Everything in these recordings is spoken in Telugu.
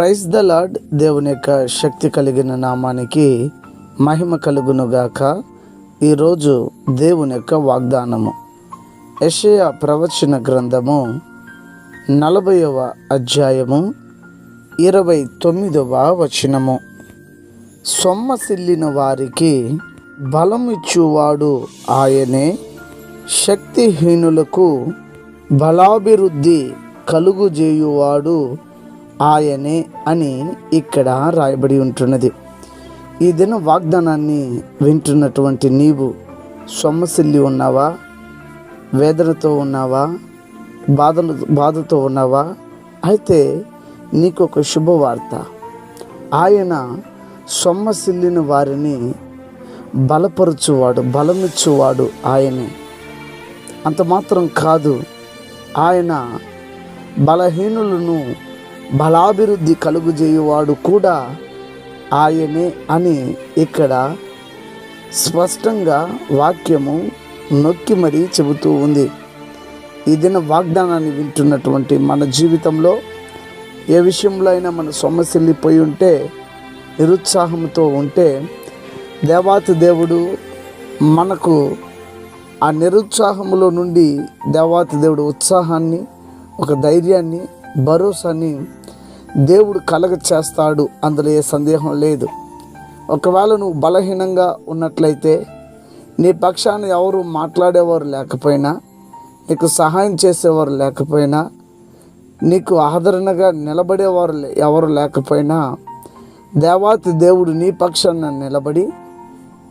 ప్రైజ్ ద లార్డ్ దేవుని యొక్క శక్తి కలిగిన నామానికి మహిమ కలుగునుగాక. ఈరోజు దేవుని యొక్క వాగ్దానము. యషయ ప్రవచన గ్రంథము నలభైవ అధ్యాయము ఇరవై తొమ్మిదవ వచనము. సొమ్మసిల్లిన వారికి బలమిచ్చువాడు ఆయనే. శక్తిహీనులకు బలాభివృద్ధి కలుగుజేయువాడు ఆయనే అని ఇక్కడ రాయబడి ఉంటున్నది. ఈ దిన వాగ్దానాన్ని వింటున్నటువంటి నీవు సొమ్మసిల్లి ఉన్నావా? వేదనతో ఉన్నావా? బాధలు బాధతో ఉన్నావా? అయితే నీకు ఒక శుభవార్త. ఆయన సొమ్మసిల్లిన వారిని బలపరుచువాడు బలమిచ్చువాడు ఆయనే. అంత మాత్రం కాదు ఆయన బలహీనులను బలాభివృద్ధి కలుగుజేయువాడు కూడా ఆయనే అని ఇక్కడ స్పష్టంగా వాక్యము నొక్కి మరీ చెబుతూ ఉంది. ఈ దిన వాగ్దానాన్ని వింటున్నటువంటి మన జీవితంలో ఏ విషయంలో అయినా మన సొమ్మసిల్లిపోయి ఉంటే నిరుత్సాహంతో ఉంటే దేవాతి దేవుడు మనకు ఆ నిరుత్సాహంలో నుండి దేవాతి దేవుడు ఉత్సాహాన్ని ఒక ధైర్యాన్ని భరోసాని దేవుడు కలగ చేస్తాడు అందులో ఏ సందేహం లేదు. ఒకవేళ నువ్వు బలహీనంగా ఉన్నట్లయితే నీ పక్షాన్ని ఎవరు మాట్లాడేవారు లేకపోయినా నీకు సహాయం చేసేవారు లేకపోయినా నీకు ఆదరణగా నిలబడేవారు ఎవరు లేకపోయినా దేవాతి దేవుడు నీ పక్షాన నిలబడి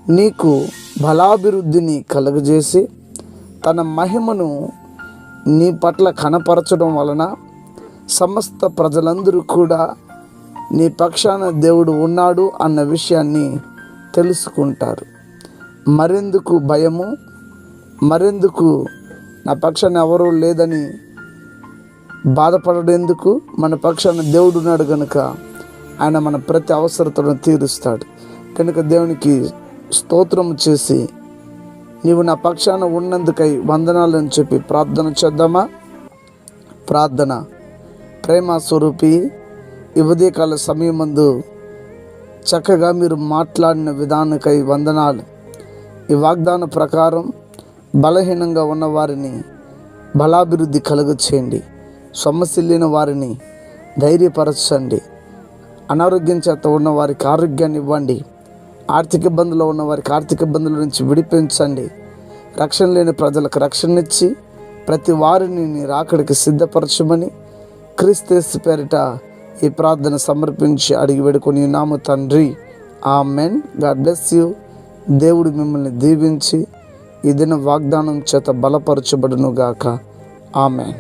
నీకు బలాభివృద్ధిని కలుగజేసి తన మహిమను నీ పట్ల కనపరచడం వలన సమస్త ప్రజలందరూ కూడా నీ పక్షాన దేవుడు ఉన్నాడు అన్న విషయాన్ని తెలుసుకుంటారు. మరెందుకు భయము? మరెందుకు నా పక్షాన ఎవరూ లేదని బాధపడేందుకు? మన పక్షాన దేవుడు ఉన్నాడు కనుక ఆయన మన ప్రతి అవసరతను తీరుస్తాడు. కనుక దేవునికి స్తోత్రం చేసి నీవు నా పక్షాన ఉన్నందుకై వందనాలని చెప్పి ప్రార్థన చేద్దామా? ప్రార్థన. ప్రేమ స్వరూపి ఈ ఉదయకాల సమయమందు చక్కగా మీరు మాట్లాడిన విధానకై వందనాలు. ఈ వాగ్దాన ప్రకారం బలహీనంగా ఉన్న వారిని బలాభివృద్ధి కలుగ చేయండి సొమ్మసిల్లిన వారిని ధైర్యపరచండి. అనారోగ్యం చేత ఉన్న వారికి ఆరోగ్యాన్ని ఇవ్వండి. ఆర్థిక ఇబ్బందులు ఉన్న వారికి ఆర్థిక ఇబ్బందుల నుంచి విడిపించండి. రక్షణ లేని ప్రజలకు రక్షణ ఇచ్చి ప్రతి వారిని నీ రాకడికి సిద్ధపరచమని క్రీస్తేసు పేరిట ఈ ప్రార్థన సమర్పించి అడిగి వేడుకొని నాము తండ్రి. ఆ మెన్ గాడ్ బ్లెస్ యూ. దేవుడు మిమ్మల్ని దీవించి ఈ దిన వాగ్దానం చేత బలపరచబడును గాక ఆమెన్.